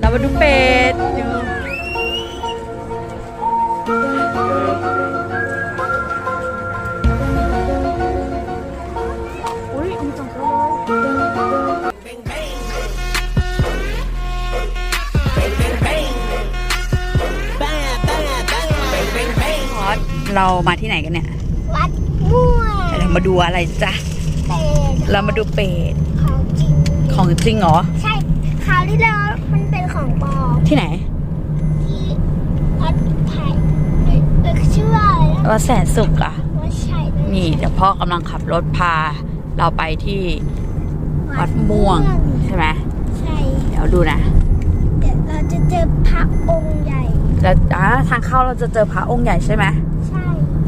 เรามาดูเป็ดดูอุ้ยมีสองตัวเลยพอดเรามาที่ไหนกันเนี่ย วัดม่วงเรามาดูอะไรจ๊ะเป็ดเรามาดูเป็ด ของจริง ของจริงเหรอ ที่ไหน ที่วัดไผ่เอ่อชื่อว่าอะไรนะวัดแสนสุขเหรอะว่าใช่เลยนี่เดี๋ยวพ่อกำลังขับรถพา เราไปที่วัดม่วงใช่ไหมใช่เดี๋ยวดูนะ เดี๋ยวเราจะเจอพระองค์ใหญ่ แล้วอ่าทางเข้าเราจะเจอพระองค์ใหญ่ใช่ไหมใช่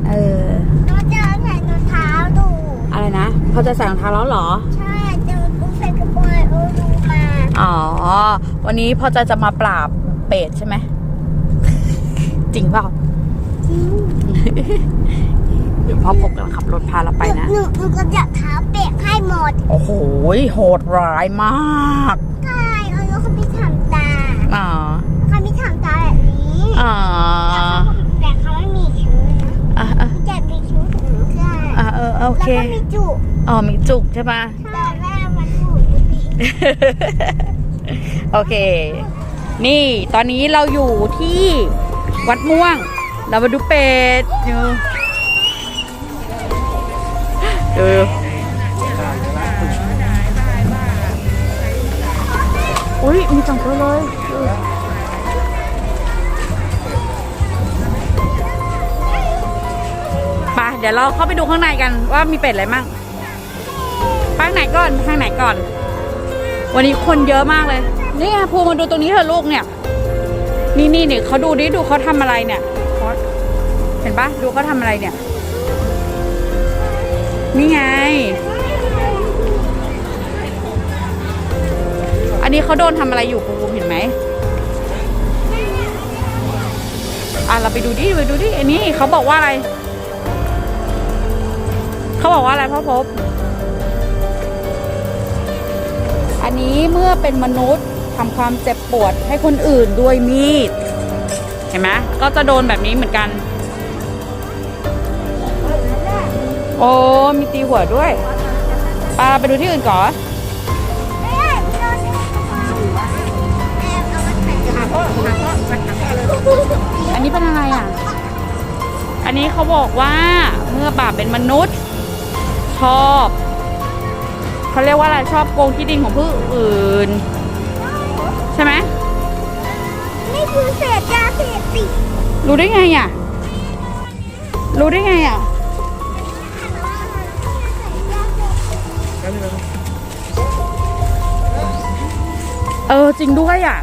เออเราเจอใส่รองเท้าดูอะไรนะพอจะใส่รองเท้าแล้วเหรอ ใช่เจอกุ้งใส่กระโปรงโอ้ดูมาอ๋อ วันนี้พอจะจะมาปราบเป็ดใช่ไหม จริงเปล่าจริงเดี๋ยวพ่อพบกำลังขับรถพาเราไปนะ หนูหนูก็จะท้าเปียกให้หมด โอ้โหโหดร้ายมากใช่เอาแล้วเขาไม่ทำตาอ๋อเขาไม่ทำตาแบบนี้อ๋อแต่เขาไม่มีคิ้วนะอะอะจะมีคิ้วถึงใช่อะเออโอแล้วเคก็มีจุกอ๋อมีจุกใช่ปะแต่แม่มันถูกดีโอเค นี่ตอนนี้เราอยู่ที่วัดม่วง เรามาดูเป็ดดูดูอุ้ยมีสองตัวเลยไปเดี๋ยวเราเข้าไปดูข้างในกันว่ามีเป็ดอะไรมั่งไปข้างไหนก่อนข้างไหนก่อน วันนี้คนเยอะมากเลย นี่ไงภูมาดูตรงนี้เถอะลูกเนี่ย นี่นี่นี่เขาดูดิดูเขาทำอะไรเนี่ยเห็นปะดูเขาทำอะไรเนี่ย นี่ไง อันนี้เขาโดนทำอะไรอยู่ภูมิเห็นไหมอะเราไปดูดิไปดูดิอันนี้เขาบอกว่าอะไร เขาบอกว่าอะไรพ่อพบอันนี้เมื่อเป็นมนุษย์ ทำความเจ็บปวดให้คนอื่นด้วยมีด เห็นไหมก็จะโดนแบบนี้เหมือนกัน โอ้ มีตีหัวด้วยปาไปดูที่อื่นก่อนอันนี้เป็นอะไรอะ อันนี้เขาบอกว่าเมื่อบาปเป็นมนุษย์ ชอบ เขาเรียกว่าอะไรชอบโกงที่ดินของผู้อื่น ใช่ไหมนี่คือเศษยาเสพติดรู้ได้ไงอะ รู้ได้ไงอะเออจริงด้วยอะ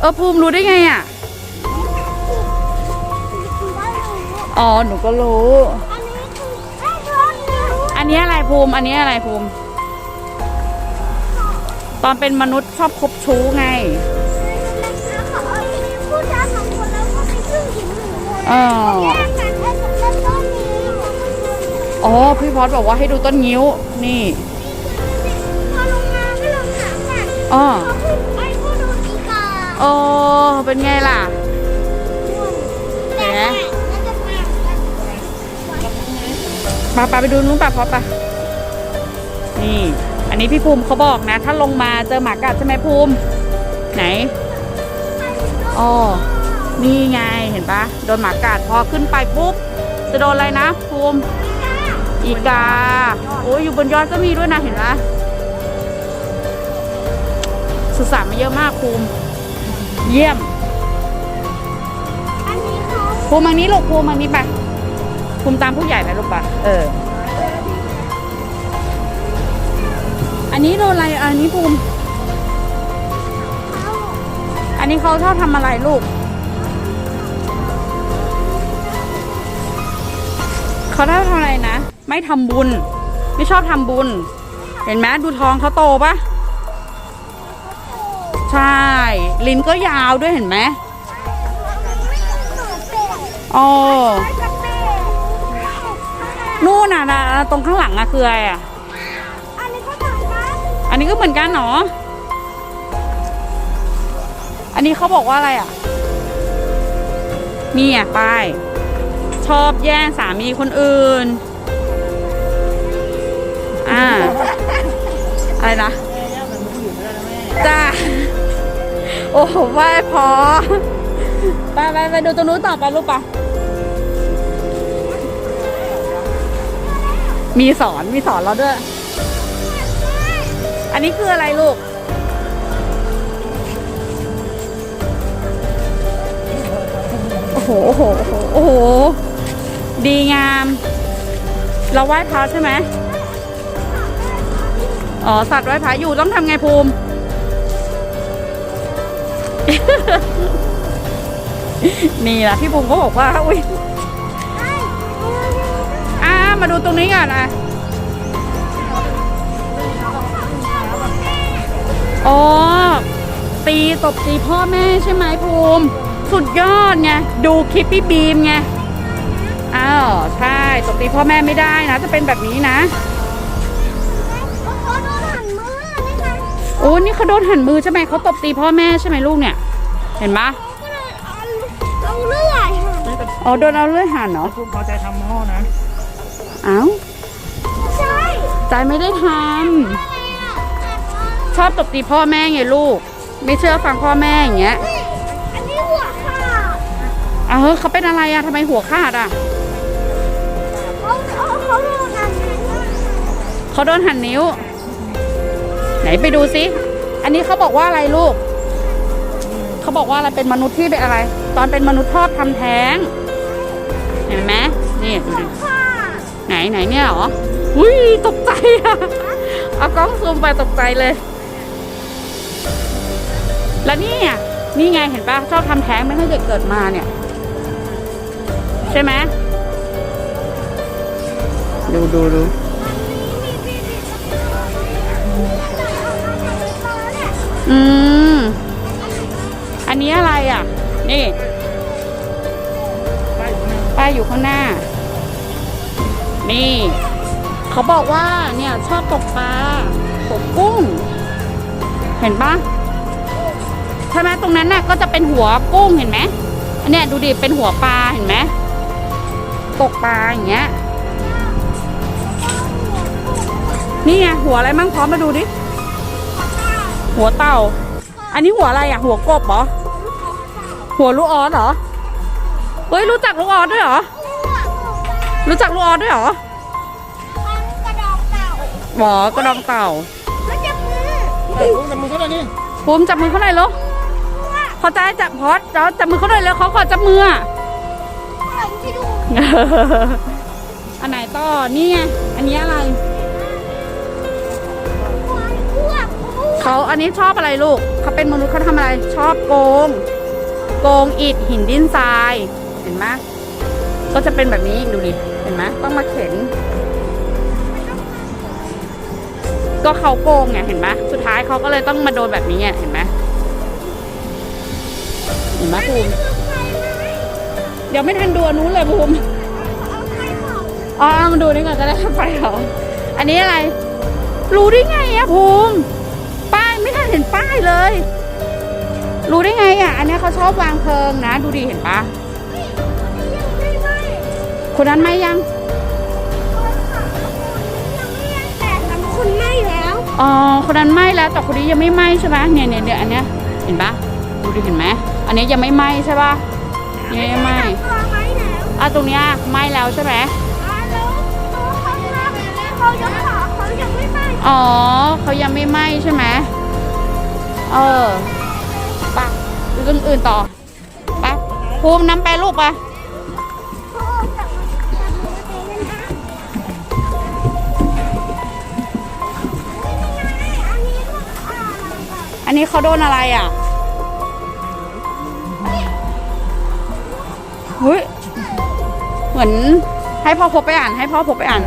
เออภูมิรู้ได้ไงอะ อ๋อหนูก็รู้ อันนี้คือไอ้รถเนี่ยอันนี้อะไรภูมิ อันนี้อะไรภูมิ ตอนเป็นมนุษย์ ชอบคบชู้ไงพูดจาสองคนแล้วก็ไปครึ่งถึงหนึ่งคนเออแยกกันให้สำเร็จต้นนี้อ๋อพี่พอดบอกว่าให้ดูต้นงิ้ว นี่พอลงมาก็ลงหาสัตว์อ๋อเขาพูดไอ้พูดดูอีกาโอ้เป็นไงล่ะแต่ว่าน่าจะมามาปาไปดูนู้นปะพอปะนี่อั นนี้พี่ภูมิเขาบอกนะ ถ้าลงมาเจอหมากัดใช่ไหมภูมิ ไหนอ๋อนี่ไงเห็นปะโดนหมากัดพอขึ้นไปปุ๊บ จะโดนอะไรนะภูมิอีกา โอ้ยอยู่บนยอดก็มีด้วยนะเห็นปะสุสานมาเยอะมากภูมิ เยี่ยมอันนี้เขาภูมิมานี้ลูกภูมิมานี้ไปภูมิตามผู้ใหญ่ไปลูกปะเออ อันนี้โดนอะไรอันนี้ภูมิ อันนี้เขาชอบทำอะไรลูก เขาชอบทำอะไรนะ ไม่ทำบุญ ไม่ชอบทำบุญ เห็นไหมดูท้องเขาโตปะใช่ ลิ้นก็ยาวด้วยเห็นไหมอ๋อนู่นน่ะนะตรงข้างหลังอะคืออะไรอะ นนี้ก็ทำกันอันนี้ก็เหมือนกันเหรออันนี้เขาบอกว่าอะไรอะนี่อะป้าย ชอบแย่งสามีคนอื่น อ่า อะไรนะจ้าโอ้โหไม่พอ ไปไปไปดูตรงนู้นต่อไปลูกปะมีสอนมีสอนเราด้วย อันนี้คืออะไรลูก โอ้โห โอ้โห โอ้โห ดีงาม เราไหว้พระใช่ไหมอ๋อ สัตว์ไหว้พระอยู่ต้องทำไงภูมิ นี่แหละพี่ภูมิเขาบอกว่า อุ้ยอ่ามาดูตรงนี้ก่อนอะ อ๋อ ตีตบตีพ่อแม่ใช่ไหมภูมิ สุดยอดไง ดูคลิปพี่บีมไง อ้าว ใช่ ตบตีพ่อแม่ไม่ได้นะ จะเป็นแบบนี้นะเขาโดนหันมือนะคะโอ้นี่เขาโดนหันมือใช่ไหม เขาตบตีพ่อแม่ใช่ไหมลูกเนี่ย เห็นปะก็เลยเอาเอาเลื่อยหันอ๋อโดนเอาเลื่อยหันเหรอคุณพอใจทำพ่อนะ เอ้า ใช่ ใจไม่ได้ทอะไรอะำ ชอบตบตีพ่อแม่ไงลูก ไม่เชื่อฟังพ่อแม่อย่างเงี้ยอันนี้หัวขาดเออเขาเป็นอะไรอะทำไมหัวขาดอะเขาเขาเขาโดนหันเขาโดนหันนิ้ว ไหนไปดูซิ อันนี้เขาบอกว่าอะไรลูก เขาบอกว่าอะไรเป็นมนุษย์ที่เป็นอะไร ตอนเป็นมนุษย์ชอบทำแท้ง เห็นไหมนี่ไหนไหนเนี่ยเหรออุ้ยตกใจอะเอากล้องซูมไปตกใจเลย แล้วนี่อะนี่ไงเห็นปะชอบทำแท้งไม่ให้เด็กเกิดมาเนี่ย ใช่ไหมดูดูดูอืม อันนี้อะไรอะ นี่ ป้ายอยู่ข้างหน้า นี่ เขาบอกว่าเนี่ยชอบตกปลาตกกุ้ง เห็นปะใช่ไหมตรงนั้นน่ะก็จะเป็นหัวกุ้งเห็นไหมอันเนี้ยดูดิเป็นหัวปลาเห็นไหมตกปลาอย่างเงี้ยนี่ไงหัวอะไรมั่งพร้อมมาดูดิหัวเต่า อันนี้หัวอะไรอะ หัวกบเหรอหัวลูกออสเหรอเฮ้ยรู้จักลูกออสด้วยเหรอรู้จักลูกออสด้วยเหรอกระดองเต่าหมอกระดองเต่าแล้วจะมือเฮ้ยคุณทำมือเขาหน่อยนี่ภูมิจับมือเขาหน่อยเหรอ พอใจจับพอดจอจับมือเขาหน่อยแล้วเขาขอจับมืออะผมที่ดูอันไหนต่อนี่ไงอันนี้อะไรเขาอันนี้ชอบอะไรลูกเขาเป็นมนุษย์เขาทำอะไร ชอบโกง โกงอิฐหินดินทรายเห็นไหมก็จะเป็นแบบนี้ดูดิเห็นไหมต้องมาเข็น ก็เขาโกงไงเห็นไหมสุดท้ายเขาก็เลยต้องมาโดนแบบนี้เห็นไหม ห็นไหมภูมิเดี๋ยวไม่ทันดูอันนู้นเลยภูมิเอาไข่เผาอ๋อเอามาดูนี่ก่อนจะได้ไปเหรออันนี้อะไร รู้ได้ไงอะภูมิป้ายไม่ทันเห็นป้ายเลย รู้ได้ไงอะอันเนี้ยเขาชอบวางเพลิงนะ ดูดิเห็นปะยังไม่ไหม้คนนั้นไม่ยังยังไม่ยังแต่สำคุณไหม้แล้วอ๋อคนนั้นไหม้แล้วแต่คนนี้ยังไม่ไหม้ใช่ปะเนี่ยเนี่ยเนี่ยอันเนี้ยเห็นปะดูดิเห็นไหม อันเนี้ยยังไม่ไหม้ใช่ปะยังไม่ไหม้ตัวไหม้แล้วอะตรงเนี้ยไหม้แล้วใช่ไหมอ่าแล้วตัวเขานะเขายังขาเขายังไม่ไหม้อ๋อเขายังไม่ไหม้ใช่ไหมเออไปะดูตรงอื่นต่อไปะภูมิน้ำไปลูกไปะเขาออกจากจากตัวเองนะอันนี้ก็อ่าอันนี้เขาโดนอะไรอะ เฮ้ยเหมือนให้พ่อพบไปอ่าน ให้พ่อพบไปอ่าน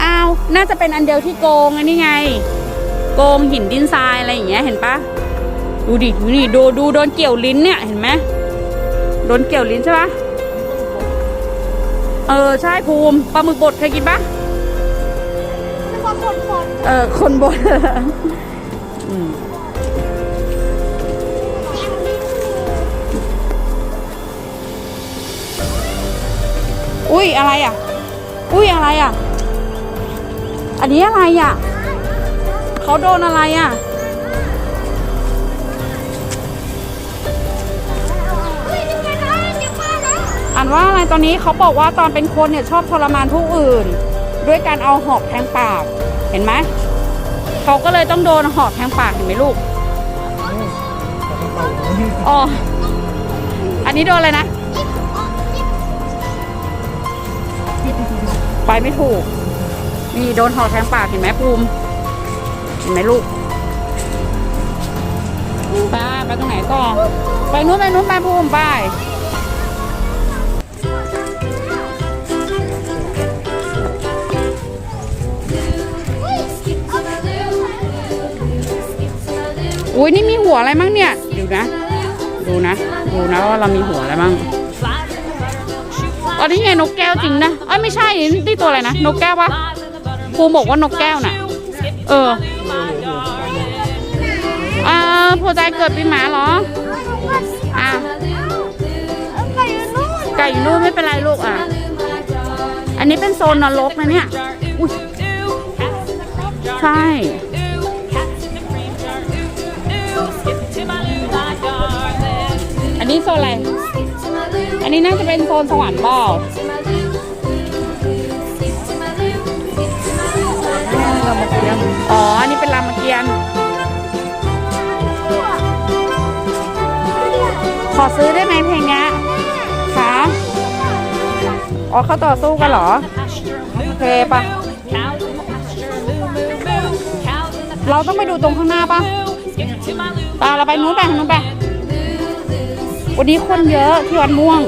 อ้าว น่าจะเป็นอันเดียวที่โกงอันนี้ไง โกงหินดินทรายอะไรอย่างเงี้ย เห็นปะดูดิดูนี่ดูดูโดนเกี่ยวลิ้นเนี่ย เห็นไหมโดนเกี่ยวลิ้นใช่ปะเออ ใช่ภูมิปลาหมึกบดเคยกินปะนึกว่าคนคนเออ คนบดอืม อุ้ยอะไรอะ อุ้ยอะไรอะ อันนี้อะไรอะ เขาโดนอะไรอะอุ้ยนี่ไงคะเดี๋ยวมาแล้วอ่านว่าอะไรตอนนี้เขาบอกว่าตอนเป็นคนเนี่ยชอบทรมานผู้อื่น ด้วยการเอาหอกแทงปาก เห็นไหมเขาก็เลยต้องโดนหอกแทงปากเห็นไหมลูกอ๋ออันนี้โดนอะไรนะ ไปไม่ถูก นี่โดนหอกแทงปากเห็นไหมภูมิเห็นไหมลูกไปไปตรงไหนต่อไปนู้นไปนู้นไปภูมิไปอุ้ยนี่มีหัวอะไรมั่งเนี่ย ดูนะ ดูนะ ดูนะว่าเรามีหัวอะไรมั่ง นี่ไงนกแก้วจริงนะเอ้ยไม่ใช่นี่ตัวอะไรนะนกแก้วปะภูบอกว่านกแก้วน่ะ เอออ่าพอใจเกิดปีหมาเหรออะไก่ยู่นไก่อยู่นู่นไม่เป็นไรลูกอะ อันนี้เป็นโซนนรกนะเนี่ยอุ้ยใช่อันนี้โซนอะไร อันนี้น่าจะเป็นโซนสวรรค์เปล่าอ๋อ อันนี้เป็นรามเกียรติ์ขอซื้อได้ไหมเพลงนี้คะอ๋อเขาต่อสู้กันเหรอ โอเคปะเราต้องไปดูตรงข้างหน้าปะไปเราไปนู้นไปนู้นไป วันนี้คนเยอะที่วัดม่วง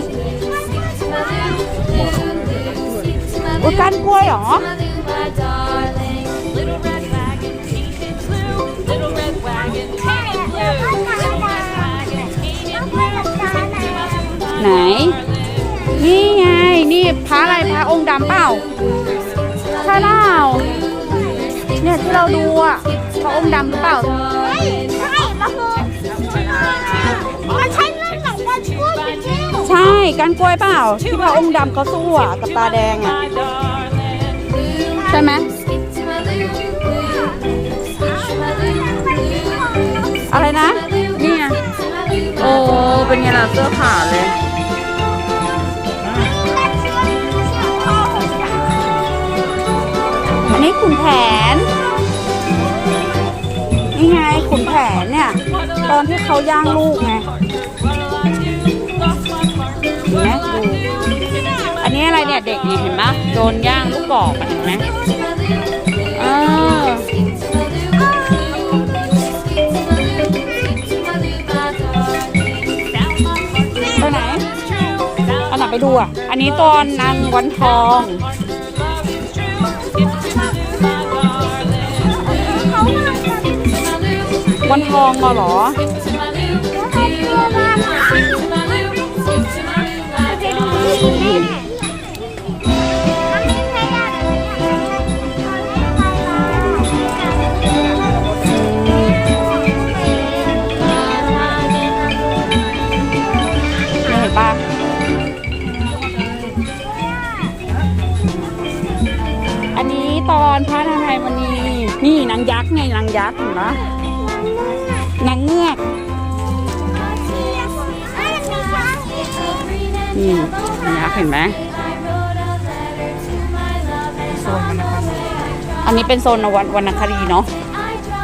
อุยก้านกล้วยเหรอ ไหน นี่ไง นี่พระอะไรพระองค์ดำเปล่าใช่เปล่าเนี่ยที่เราดูอะพระองค์ดำหรือเปล่า ใช่ก้านกล้วยเปล่าที่พระองค์ดำเขาสู้อะกับตาแดงอะใช่ไหมอะไรนะนี่ไงโอ้เป็นไงล่ะเสื้อขาดเลยอันนี้ขุนแผนนี่ไงขุนแผนเนี่ย ตอนที่เขาย่างลูกไงเห็น ไหมอันนี้อะไรเนี่ยเด็กนี่เห็นไหมโดนย่างลูกกรอกเห็นไหมเออไปไหนอันไหนไปดูอะ อันนี้ตอนนางวันทองวันทองมาหรอ อันนี้ตอนพระนางไทยมณีนี่นางยักษ์ไงนางยักษ์เห็นปะนางเงือกนี่ เห็นไหมโซนมันนะครับอันนี้เป็นโซนวันวรรณคดีเนาะ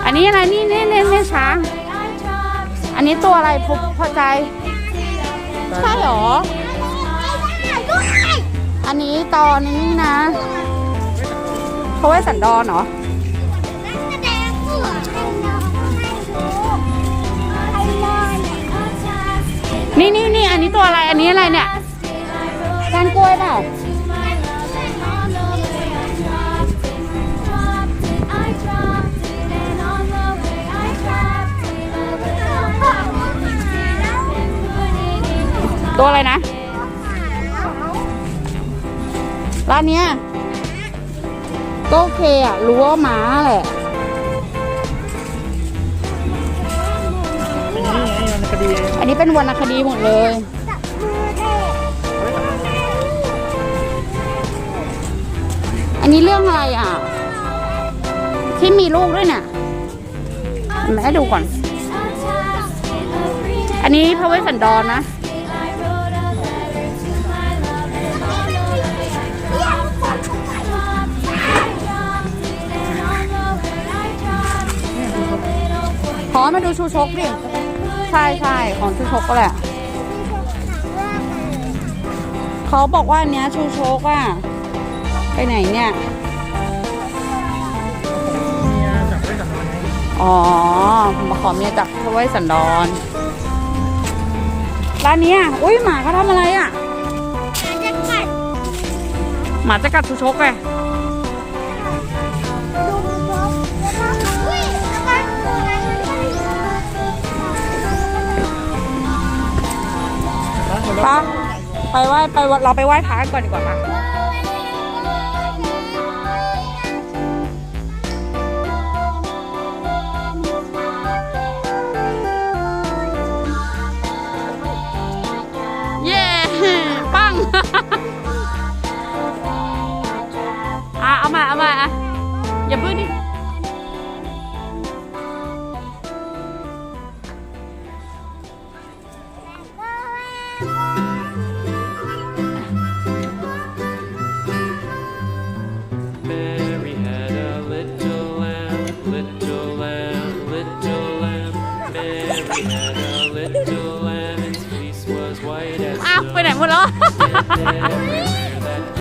อันนี้อะไรนี่นี่นี่นี่ช้าง อันนี้ตัวอะไรพบพอใจ ใช่หรอ อันนี้ตอนนี้นะเขาไว้สันดอนเหรอนี่นี่นี่อันนี้ตัวอะไรอันนี้อะไรเนี่ย ก้านกล้วยเปล่าตัวอะไรนะ ร้านเนี้ยก็โอเคอะ รู้ว่าม้าแหละอันนี้ไงวรรณคดีอันนี้เป็นวรรณคดีหมดเลย นนี้เรื่องอะไรอะ ที่มีลูกด้วยเนี่ยแม่ดูก่อน อันนี้พระเวสสันดรนะขอมาดูชูชกดิ ใช่ใช่ของชูชกก็แหละ เขาบอกว่าอันเนี้ยชูชกอะ ไปไหนเนี่ยเนี่ยจับไว้กับมันไงอ๋อมาขอเมียจากพระเวสสันดรร้านเนี้ยอุ้ยหมาเขาทำอะไรอะจะกัดหมาจะกัดชูชกไงดูมันพบแล้วก็อุ้ยแล้วก็ตัวนั้นมันก็ปะไปไหว้ไปวัดเราไปไหว้พระกันก่อนดีกว่าปะ อย่า